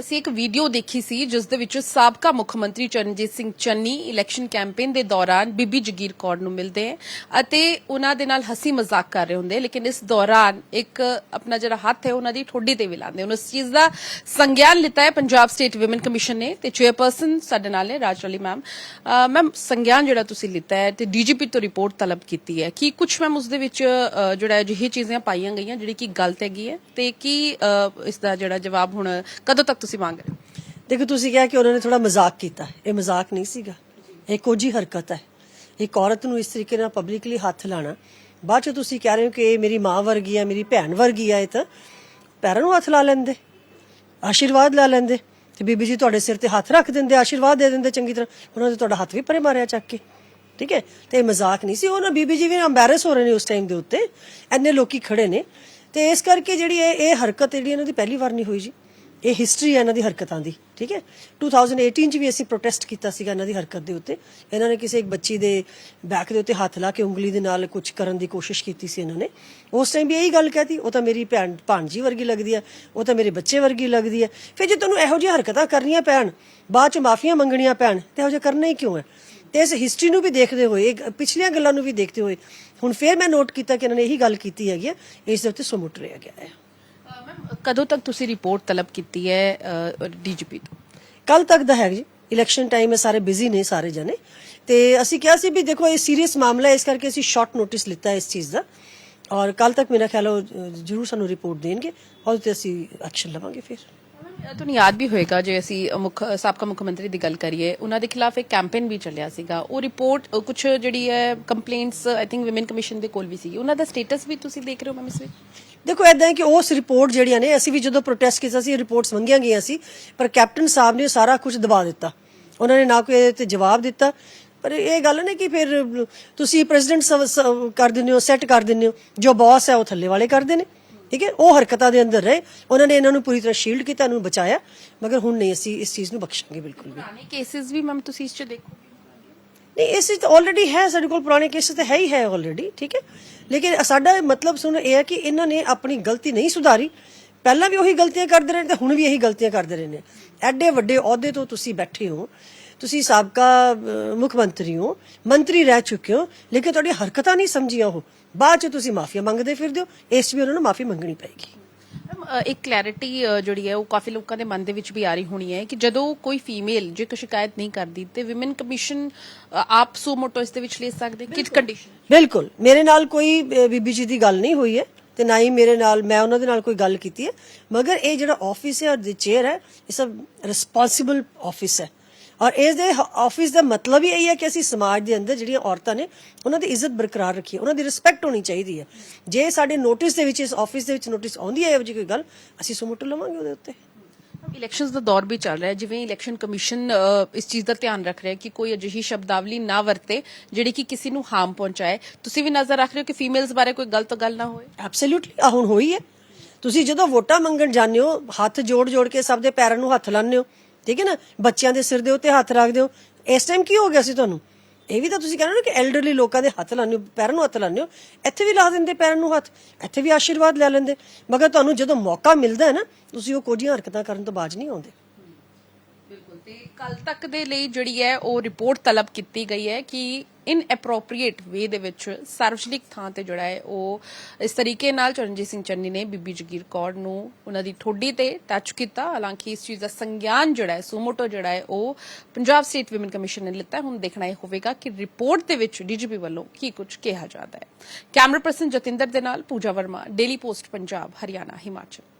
ਅਸੀਂ ਇੱਕ ਵੀਡੀਓ ਦੇਖੀ ਸੀ ਜਿਸ ਦੇ ਵਿੱਚ ਸਾਬਕਾ ਮੁੱਖ ਮੰਤਰੀ ਚਰਨਜੀਤ ਸਿੰਘ ਚੰਨੀ ਇਲੈਕਸ਼ਨ ਕੈਂਪੇਨ ਦੇ ਦੌਰਾਨ ਬੀਬੀ ਜਗੀਰ ਕੌਰ ਨੂੰ ਮਿਲਦੇ ਹੈ ਅਤੇ ਉਹਨਾਂ ਦੇ ਨਾਲ ਹਸੀ ਮਜ਼ਾਕ ਕਰ ਰਹੇ ਹੁੰਦੇ ਲੇਕਿਨ ਇਸ ਦੌਰਾਨ ਇੱਕ ਆਪਣਾ ਜਿਹੜਾ ਹੱਥ ਹੈ ਉਹਨਾਂ ਦੀ ਠੋਡੀ ਤੇ ਵੀ ਲਾਉਂਦੇ ਉਹਨਾਂ ਇਸ ਚੀਜ਼ ਦਾ ਸੰਗਿਆਨ ਲਿੱਤਾ ਹੈ ਪੰਜਾਬ ਸਟੇਟ ਔਮਨ ਕਮਿਸ਼ਨ ਨੇ ਤੇ ਚੇਅਰਪਰਸਨ ਸਾਡੇ ਨਾਲ ਨੇ ਰਾਜਲੀ ਮੈਮ ਮੈਮ ਸੰਗਿਆਨ ਜਿਹੜਾ ਤੁਸੀਂ ਲਿੱਤਾ ਹੈ ਤੇ ਡੀਜੀਪੀ ਤੋਂ ਰਿਪੋਰਟ ਤਲਬ ਕੀਤੀ ਹੈ। ਕਿ ਕੁਝ ਮੈਮ ਉਸ ਦੇ ਵਿੱਚ ਜਿਹੜਾ ਅਜਿਹੀ ਚੀਜ਼ਾਂ ਪਾਈਆਂ ਗਈਆਂ ਜਿਹੜੀ ਕਿ ਗਲਤ ਹੈਗੀ ਹੈ ਤੇ ਕੀ ਅ, ਇਸ ਦਾ ਜਿਹੜਾ ਜਵਾਬ ਹੁਣ ਕਦੋਂ ਤੱਕ ਤੁਸੀਂ ਮੰਗ ਰਹੇ ਹੋ? ਦੇਖੋ, ਤੁਸੀਂ ਕਿਹਾ ਕਿ ਉਹਨਾਂ ਨੇ ਥੋੜਾ ਮਜ਼ਾਕ ਕੀਤਾ। ਇਹ ਮਜ਼ਾਕ ਨਹੀਂ ਸੀਗਾ। ਇਹ ਕੋਝੀ ਹਰਕਤ ਹੈ। ਇੱਕ ਔਰਤ ਨੂੰ ਇਸ ਤਰੀਕੇ ਨਾਲ ਪਬਲਿਕਲੀ ਹੱਥ ਲਾਣਾ। ਬਾਅਦ ਚ ਤੁਸੀਂ ਕਹਿ ਰਹੇ ਹੋ ਕਿ ਇਹ ਮੇਰੀ ਮਾਂ ਵਰਗੀ ਆ ਮੇਰੀ ਭੈਣ ਵਰਗੀ ਆ ਇਹ ਤਾਂ ਪੈਰਾਂ ਨੂੰ ਹੱਥ ਲਾ ਲੈਂਦੇ, ਆਸ਼ੀਰਵਾਦ ਲਾ ਲੈਂਦੇ। ਤੇ ਬੀਬੀ ਜੀ ਤੁਹਾਡੇ ਸਿਰ ਤੇ ਹੱਥ ਰੱਖ ਦਿੰਦੇ, ਆਸ਼ੀਰਵਾਦ ਦੇ ਦਿੰਦੇ ਚੰਗੀ ਤਰ੍ਹਾਂ। ਉਹਨਾਂ ਨੇ ਤੁਹਾਡਾ ਹੱਥ ਵੀ ਪਰੇ ਮਾਰਿਆ ਚੱਕ ਕੇ। ਠੀਕ ਹੈ? ਤੇ ਇਹ ਮਜ਼ਾਕ ਨਹੀਂ ਸੀ। ਉਹ ਨਾ ਬੀਬੀ ਜੀ ਵੀ ਐਮਬੈਰਸ ਹੋ ਰਹੇ ਨੇ ਉਸ ਟਾਈਮ ਦੇ ਉੱਤੇ। ਐਨੇ ਲੋਕੀ ਖੜੇ ਨੇ। ਤੇ ਇਸ ਕਰਕੇ ਜਿਹੜੀ ਇਹ ਇਹ ਹਰਕਤ ਜਿਹੜੀ ਇਹਨਾਂ ਦੀ ਪਹਿਲੀ ਵਾਰ ਨਹੀਂ ਹੋਈ ਜੀ। ਇਹ ਹਿਸਟਰੀ ਹੈ ਇਹਨਾਂ ਦੀ ਹਰਕਤਾਂ ਦੀ, ਠੀਕ ਹੈ? 2018 ਚ ਵੀ ਅਸੀਂ ਪ੍ਰੋਟੈਸਟ ਕੀਤਾ ਸੀਗਾ ਇਹਨਾਂ ਦੀ ਹਰਕਤ ਦੇ ਉੱਤੇ। ਇਹਨਾਂ ਨੇ ਕਿਸੇ ਇੱਕ ਬੱਚੀ ਦੇ ਬੈਕ ਦੇ ਉੱਤੇ ਹੱਥ ਲਾ ਕੇ ਉਂਗਲੀ ਦੇ ਨਾਲ ਕੁਝ ਕਰਨ ਦੀ ਕੋਸ਼ਿਸ਼ ਕੀਤੀ ਸੀ ਇਹਨਾਂ ਨੇ। ਉਸ ਟਾਈਮ ਵੀ ਇਹੀ ਗੱਲ ਕਹਤੀ, ਉਹ ਤਾਂ ਮੇਰੀ ਭੈਣ, ਭਾਣਜੀ ਵਰਗੀ ਲੱਗਦੀ ਹੈ, ਉਹ ਤਾਂ ਮੇਰੇ ਬੱਚੇ ਵਰਗੀ ਲੱਗਦੀ ਹੈ। ਫਿਰ ਜੇ ਤੁਹਾਨੂੰ ਇਹੋ ਜਿਹੀਆਂ ਹਰਕਤਾਂ ਕਰਨੀਆਂ ਪੈਣ, ਬਾਅਦ ਚ ਮਾਫੀਆਂ ਮੰਗਣੀਆਂ ਪੈਣ, ਤੇ ਇਹੋ ਜਿਹਾ ਕਰਨਾ ਹੀ ਕਿਉਂ ਹੈ? ਤੇ ਇਸ ਹਿਸਟਰੀ ਨੂੰ ਵੀ ਦੇਖਦੇ ਹੋਏ, ਇਹ ਪਿਛਲੀਆਂ ਗੱਲਾਂ ਨੂੰ ਵੀ ਦੇਖਦੇ ਹੋਏ, ਹੁਣ ਫੇਰ ਮੈਂ ਨੋਟ ਕੀਤਾ ਕਿ ਇਹਨਾਂ ਨੇ ਇਹੀ ਗੱਲ ਕੀਤੀ ਹੈਗੀ ਹੈ, ਇਸ ਦੇ ਉੱਤੇ ਸੁਮੁੱਟ ਰਿਹਾ ਗਿਆ ਹੈ। ਕਦੋਂ ਤੱਕ ਤੁਸੀਂ ਰਿਪੋਰਟ ਤਲਬ ਕੀਤੀ ਹੈ ਡੀਜੀਪੀ ਤੋਂ? ਕੱਲ ਤੱਕ ਦਾ ਹੈ ਜੀ। ਇਲੈਕਸ਼ਨ ਟਾਈਮ ਹੈ ਸਾਰੇ ਬਿਜ਼ੀ ਨੇ ਸਾਰੇ ਜਣੇ। ਤੇ ਅਸੀਂ ਕਿਹਾ ਸੀ ਵੀ ਦੇਖੋ ਇਹ ਸੀਰੀਅਸ ਮਾਮਲਾ ਹੈ ਇਸ ਕਰਕੇ ਅਸੀਂ ਸ਼ਾਰਟ ਨੋਟਿਸ ਲਿੱਤਾ ਇਸ ਚੀਜ਼ ਦਾ। ਔਰ ਕੱਲ ਤੱਕ ਮੇਰਾ ਖਿਆਲ ਹੈ ਉਹ ਜ਼ਰੂਰ ਸਾਨੂੰ ਰਿਪੋਰਟ ਦੇਣਗੇ। ਔਰ ਤੇ ਅਸੀਂ ਐਕਸ਼ਨ ਲਵਾਂਗੇ ਫਿਰ। ਤੁਹਾਨੂੰ ਯਾਦ ਵੀ ਹੋਏਗਾ ਜੇ ਅਸੀਂ ਮੁੱਖ ਸਾਬਕਾ ਮੁੱਖ ਮੰਤਰੀ ਦੀ ਗੱਲ ਕਰੀਏ ਉਹਨਾਂ ਦੇ ਖਿਲਾਫ ਇੱਕ ਕੈਂਪੇਨ ਵੀ ਚੱਲਿਆ ਸੀਗਾ। ਉਹ ਰਿਪੋਰਟ ਕੁਝ ਜਿਹੜੀ ਹੈ complaints I think women commission ਦੇ ਕੋਲ ਵੀ ਸੀ ਉਹਨਾਂ ਦਾ ਸਟੇਟਸ ਵੀ ਤੁਸੀਂ ਦੇਖ ਰਹੇ ਹੋ ਮੈਮ ਇਸ ਵਿੱਚ? ਦੇਖੋ ਐਦਾਂ ਹੈ ਕਿ ਉਸ ਰਿਪੋਰਟ ਜਿਹੜੀਆਂ ਨੇ, ਅਸੀਂ ਵੀ ਜਦੋਂ ਪ੍ਰੋਟੈਸਟ ਕੀਤਾ ਸੀ ਰਿਪੋਰਟਸ ਮੰਗੀਆਂ ਗਈਆਂ ਸੀ, ਪਰ ਕੈਪਟਨ ਸਾਹਿਬ ਨੇ ਸਾਰਾ ਕੁਝ ਦਬਾ ਦਿੱਤਾ। ਉਹਨਾਂ ਨੇ ਨਾ ਕੋਈ ਇਹਦੇ ਤੇ ਜਵਾਬ ਦਿੱਤਾ। ਪਰ ਇਹ ਗੱਲ ਨਹੀਂ ਕਿ ਫਿਰ ਤੁਸੀਂ ਪ੍ਰੈਜ਼ੀਡੈਂਟ ਕਰ ਦਿੰਦੇ ਹੋ ਸੈੱਟ ਕਰ ਦਿੰਦੇ ਹੋ, ਜੋ ਬੌਸ ਹੈ ਉਹ ਥੱਲੇ ਵਾਲੇ ਕਰਦੇ ਨੇ, ਠੀਕ ਹੈ? ਉਹ ਹਰਕਤਾਂ ਦੇ ਅੰਦਰ ਰਹੇ। ਉਹਨਾਂ ਨੇ ਇਹਨਾਂ ਨੂੰ ਪੂਰੀ ਤਰ੍ਹਾਂ ਸ਼ੀਲਡ ਕੀਤਾ ਨੂੰ ਬਚਾਇਆ। ਮਗਰ ਹੁਣ ਨਹੀਂ ਅਸੀਂ ਇਸ ਚੀਜ਼ ਨੂੰ ਬਖਸ਼ਾਂਗੇ ਬਿਲਕੁਲ ਵੀ। ਪੁਰਾਣੇ ਕੇਸਿਸ ਵੀ ਮੈਮ ਤੁਸੀਂ ਇਸ 'ਚ ਦੇਖੋ। ਨਹੀਂ, ਇਸ ਵਿੱਚ ਆਲਰੇਡੀ ਹੈ, ਸਾਡੇ ਕੋਲ ਪੁਰਾਣੇ ਕੇਸ ਤੇ ਹੈ ਹੀ ਹੈ ਆਲਰੇਡੀ ਠੀਕ ਹੈ? ਲੇਕਿਨ ਸਾਡਾ ਮਤਲਬ ਸੁਣ, ਇਹ ਹੈ ਕਿ ਇਹਨਾਂ ਨੇ ਆਪਣੀ ਗਲਤੀ ਨਹੀਂ ਸੁਧਾਰੀ। ਪਹਿਲਾਂ ਵੀ ਉਹੀ ਗਲਤੀਆਂ ਕਰਦੇ ਰਹੇ ਨੇ ਤੇ ਹੁਣ ਵੀ ਇਹੀ ਗਲਤੀਆਂ ਕਰਦੇ ਰਹੇ ਨੇ। ਐਡੇ ਵੱਡੇ ਅਹੁਦੇ ਤੋਂ ਤੁਸੀਂ ਬੈਠੇ ਹੋ, ਤੁਸੀਂ ਸਾਬਕਾ ਮੁੱਖ ਮੰਤਰੀ ਹੋ, ਮੰਤਰੀ ਰਹਿ ਚੁੱਕੇ ਹੋ, ਲੇਕਿਨ ਤੁਹਾਡੀ ਹਰਕਤਾਂ ਨਹੀਂ ਸਮਝੀਆਂ ਉਹ। ਬਾਅਦ ਚ ਤੁਸੀਂ ਮਾਫੀਆ ਮੰਗਦੇ ਫਿਰਦੇ ਹੋ, ਇਸ 'ਚ ਵੀ ਉਹਨਾਂ ਨੂੰ ਮਾਫੀ ਮੰਗਣੀ ਪਏਗੀ। ਇੱਕ ਕਲੈਰਿਟੀ ਜਿਹੜੀ ਹੈ ਉਹ ਕਾਫੀ ਲੋਕਾਂ ਦੇ ਮਨ ਦੇ ਵਿੱਚ ਵੀ ਆ ਰਹੀ ਹੋਣੀ ਹੈ ਕਿ ਜਦੋਂ ਕੋਈ ਫੀਮੇਲ ਜੇ ਕੋਈ ਸ਼ਿਕਾਇਤ ਨਹੀਂ ਕਰਦੀ ਤੇ ਔਮਨ ਕਮਿਸ਼ਨ ਆਪ ਸੋ ਮੋਟੋ ਇਸ ਦੇ ਵਿੱਚ ਲੈ ਸਕਦੇ ਕਿ ਕੰਡੀਸ਼ਨ ਬਿਲਕੁਲ। ਮੇਰੇ ਨਾਲ ਕੋਈ ਬੀਬੀ ਜੀ ਦੀ ਗੱਲ ਨਹੀਂ ਹੋਈ ਹੈ ਤੇ ਨਾ ਹੀ ਮੇਰੇ ਨਾਲ ਮੈਂ ਉਹਨਾਂ ਦੇ ਨਾਲ ਕੋਈ ਗੱਲ ਕੀਤੀ ਹੈ। ਮਗਰ ਇਹ ਜਿਹੜਾ ਆਫਿਸ ਹੈ ਔਰ ਦੀ ਚੇਅਰ ਹੈ ਇਹ ਸਭ ਰਿਸਪੌਂਸਿਬਲ ਆਫਿਸ ਹੈ। ਔਰ ਇਸ ਦੇ ਆਫਿਸ ਦਾ ਮਤਲਬ ਹੀ ਇਹ ਹੈ ਕਿ ਅਸੀਂ ਸਮਾਜ ਦੇ ਅੰਦਰ ਜਿਹੜੀਆਂ ਔਰਤਾਂ ਨੇ ਉਹਨਾਂ ਦੀ ਇੱਜ਼ਤ ਬਰਕਰਾਰ ਰੱਖੀਏ ਉਹਨਾਂ ਦੀ ਰਿਸਪੈਕਟ ਹੋਣੀ ਚਾਹੀਦੀ ਹੈ। ਜੇ ਸਾਡੇ ਨੋਟਿਸ ਦੇ ਵਿੱਚ ਇਸ ਆਫਿਸ ਦੇ ਵਿੱਚ ਨੋਟਿਸ ਆਉਂਦੀ ਹੈ ਇਹੋ ਜਿਹੀ ਕੋਈ ਗੱਲ ਅਸੀਂ ਸੁਮੁੱਟ ਲਵਾਂਗੇ ਉਹਦੇ ਉੱਤੇ। ਇਲੈਕਸ਼ਨਸ ਦਾ ਦੌਰ ਵੀ ਚੱਲ ਰਿਹਾ ਹੈ ਜਿਵੇਂ ਇਲੈਕਸ਼ਨ ਕਮਿਸ਼ਨ ਇਸ ਚੀਜ਼ ਦਾ ਧਿਆਨ ਰੱਖ ਰਿਹਾ ਹੈ ਕਿ ਕੋਈ ਅਜਿਹੀ ਸ਼ਬਦਾਵਲੀ ਨਾ ਵਰਤੇ ਜਿਹੜੀ ਕਿ ਕਿਸੇ ਨੂੰ ਹਾਰਮ ਪਹੁੰਚਾਏ। ਤੁਸੀਂ ਵੀ ਨਜ਼ਰ ਰੱਖ ਰਹੇ ਹੋ ਕਿ ਫੀਮੇਲਸ ਬਾਰੇ ਕੋਈ ਗਲਤ ਗੱਲ ਨਾ ਹੋਏ? ਐਬਸੋਲੂਟਲੀ ਆ ਹੁਣ ਹੋਈ ਹੈ। ਤੁਸੀਂ ਜਦੋਂ ਵੋਟਾਂ ਮੰਗਣ ਜਾਂਦੇ ਹੋ ਹੱਥ ਜੋੜ ਜੋੜ ਕੇ ਸਭ ਦੇ ਪੈਰਾਂ ਨੂੰ ਹੱਥ ਲਾਉਂਦੇ ਹੋ ਠੀਕ ਹੈ ਨਾ? ਬੱਚਿਆਂ ਦੇ ਸਿਰ ਦੇ ਉੱਤੇ ਹੱਥ ਰੱਖਦੇ ਹੋ। ਇਸ ਟਾਈਮ ਕੀ ਹੋ ਗਿਆ ਸੀ ਤੁਹਾਨੂੰ? ਇਹ ਵੀ ਤਾਂ ਤੁਸੀਂ ਕਹਿੰਦੇ ਹੋ ਨਾ ਕਿ ਐਲਡਰਲੀ ਲੋਕਾਂ ਦੇ ਹੱਥ ਲਾਉਂਦੇ ਹੋ, ਪੈਰਾਂ ਨੂੰ ਹੱਥ ਲਾਉਂਦੇ ਹੋ। ਇੱਥੇ ਵੀ ਲਾ ਦਿੰਦੇ ਪੈਰਾਂ ਨੂੰ ਹੱਥ, ਇੱਥੇ ਵੀ ਆਸ਼ੀਰਵਾਦ ਲੈ ਲੈਂਦੇ। ਮਗਰ ਤੁਹਾਨੂੰ ਜਦੋਂ ਮੌਕਾ ਮਿਲਦਾ ਹੈ ਨਾ, ਤੁਸੀਂ ਉਹ ਕੋਝੀਆਂ ਹਰਕਤਾਂ ਕਰਨ ਤੋਂ ਬਾਜ ਨਹੀਂ ਆਉਂਦੇ। ਬਿਲਕੁਲ। ਤੇ ਕੱਲ ਤੱਕ ਦੇ ਲਈ ਜਿਹੜੀ ਹੈ ਉਹ ਰਿਪੋਰਟ ਤਲਬ ਕੀਤੀ ਗਈ ਹੈ ਕਿ ਇਨ ਐਪਰੋਪਰੀਏਟ ਵੇ ਦੇ ਵਿੱਚ ਸਾਰਵਜਨਿਕ ਥਾਂ ਤੇ ਜਿਹੜਾ ਹੈ ਉਹ ਇਸ ਤਰੀਕੇ ਨਾਲ ਚਰਨਜੀਤ ਸਿੰਘ ਚੰਨੀ ਨੇ ਬੀਬੀ ਜਗੀਰ ਕੌਰ ਨੂੰ ਉਹਨਾਂ ਦੀ ਠੋਡੀ ਤੇ ਟੱਚ ਕੀਤਾ। ਹਾਲਾਂਕਿ ਇਸ ਚੀਜ਼ ਦਾ ਸੰਗਿਆਨ ਜਿਹੜਾ ਹੈ, ਸੂਮੋਟੋ ਜਿਹੜਾ ਹੈ, ਉਹ ਪੰਜਾਬ ਸਟੇਟ ਵਿਮਨ ਕਮਿਸ਼ਨ ਨੇ ਲਿੱਤਾ ਹੁਣ ਦੇਖਣਾ ਇਹ ਹੋਵੇਗਾ ਕਿ ਰਿਪੋਰਟ ਦੇ ਵਿੱਚ ਡੀਜੀਪੀ ਵੱਲੋਂ ਕੀ ਕੁਝ ਕਿਹਾ ਜਾਂਦਾ ਹੈ। ਕੈਮਰਾ ਪਰਸਨ ਜਤਿੰਦਰ ਦੇ ਨਾਲ ਪੂਜਾ ਵਰਮਾ ਡੇਲੀ ਪੋਸਟ ਪੰਜਾਬ, ਹਰਿਆਣਾ, ਹਿਮਾਚਲ।